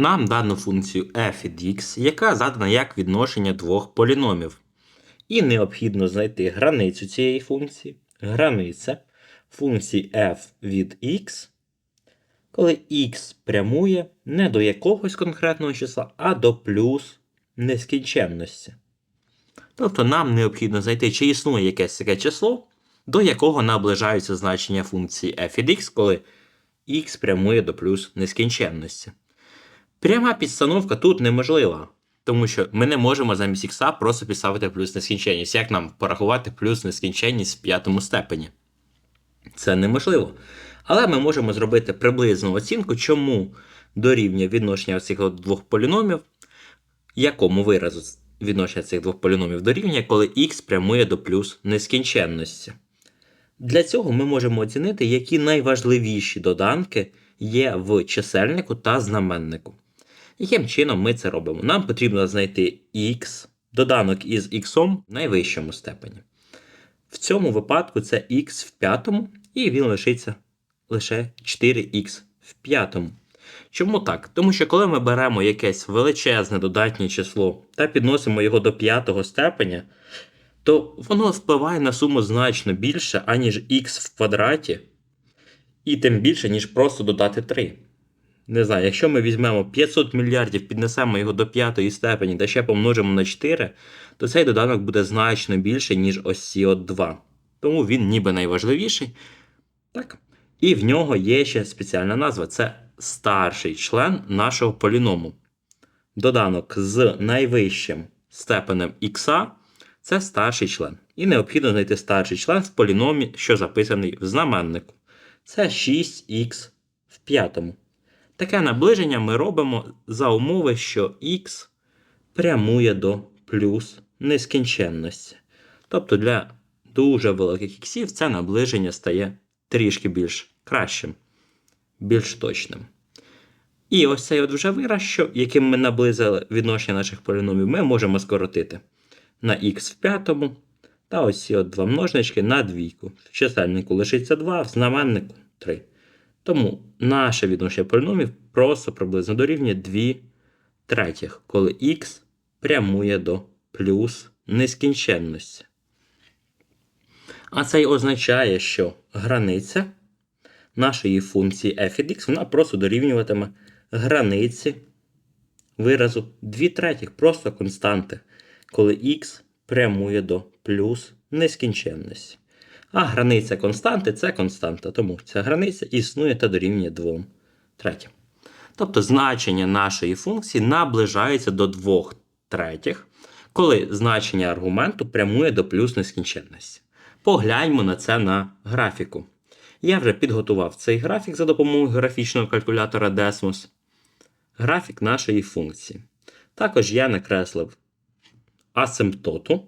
Нам дано функцію f від x, яка задана як відношення двох поліномів. І необхідно знайти границю цієї функції. Границя функції f від x, коли x прямує не до якогось конкретного числа, а до плюс нескінченності. Тобто нам необхідно знайти, чи існує якесь таке число, до якого наближаються значення функції f від x, коли x прямує до плюс нескінченності. Пряма підстановка тут неможлива, тому що ми не можемо замість ікса просто підставити плюс нескінченність. Як нам порахувати плюс нескінченність в п'ятому степені? Це неможливо. Але ми можемо зробити приблизну оцінку, чому дорівнює відношення цих двох поліномів, якому виразу відношення цих двох поліномів дорівнює, коли х прямує до плюс нескінченності. Для цього ми можемо оцінити, які найважливіші доданки є в чисельнику та знаменнику. Яким чином ми це робимо? Нам потрібно знайти x, доданок із x в найвищому степені. В цьому випадку це x в п'ятому, і він лишиться лише 4х в п'ятому. Чому так? Тому що коли ми беремо якесь величезне додатнє число та підносимо його до п'ятого степеня, то воно впливає на суму значно більше, аніж х в квадраті, і тим більше, ніж просто додати 3. Не знаю, якщо ми візьмемо 500 мільярдів, піднесемо його до п'ятої степені та ще помножимо на 4, то цей доданок буде значно більше, ніж ось ці от 2. Тому він ніби найважливіший. Так. І в нього є ще спеціальна назва це старший член нашого поліному. Доданок з найвищим степенем х це старший член. І необхідно знайти старший член в поліномі, що записаний в знаменнику. Це 6х в п'ятому. Таке наближення ми робимо за умови, що х прямує до плюс нескінченності. Тобто для дуже великих іксів це наближення стає трішки більш кращим, більш точним. І ось цей от вже вираз, що, яким ми наблизили відношення наших поліномів, ми можемо скоротити на х в п'ятому. Та ось ці от два множнички на двійку. В чисельнику лишиться 2, в знаменнику 3. Тому наше відношення поліномів просто приблизно дорівнює 2 третіх, коли х прямує до плюс нескінченності. А це й означає, що границя нашої функції f від x вона просто дорівнюватиме границі виразу 2 третіх, просто константи, коли х прямує до плюс нескінченності. А границя константи це константа, тому ця границя існує та дорівнює 2 третім. Тобто значення нашої функції наближається до 2 третіх, коли значення аргументу прямує до плюс нескінченності. Погляньмо на це на графіку. Я вже підготував цей графік за допомогою графічного калькулятора Desmos. Графік нашої функції. Також я накреслив асимптоту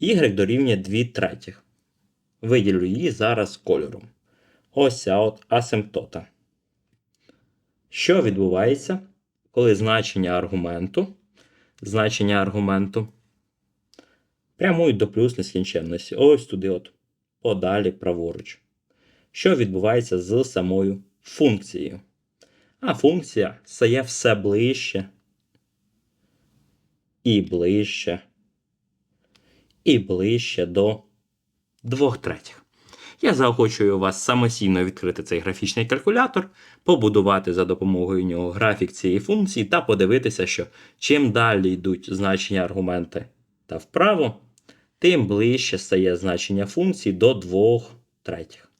y дорівнює 2 третіх. Виділю її зараз кольором. Ось ця от асимптота. Що відбувається, коли значення аргументу, значення аргументу прямують до плюс нескінченності. Ось туди, от, подалі праворуч. Що відбувається з самою функцією? А функція стає все ближче і ближче і ближче до 2 третіх. Я заохочую вас самостійно відкрити цей графічний калькулятор, побудувати за допомогою нього графік цієї функції та подивитися, що чим далі йдуть значення аргументи та вправо, тим ближче стає значення функції до 2 третіх.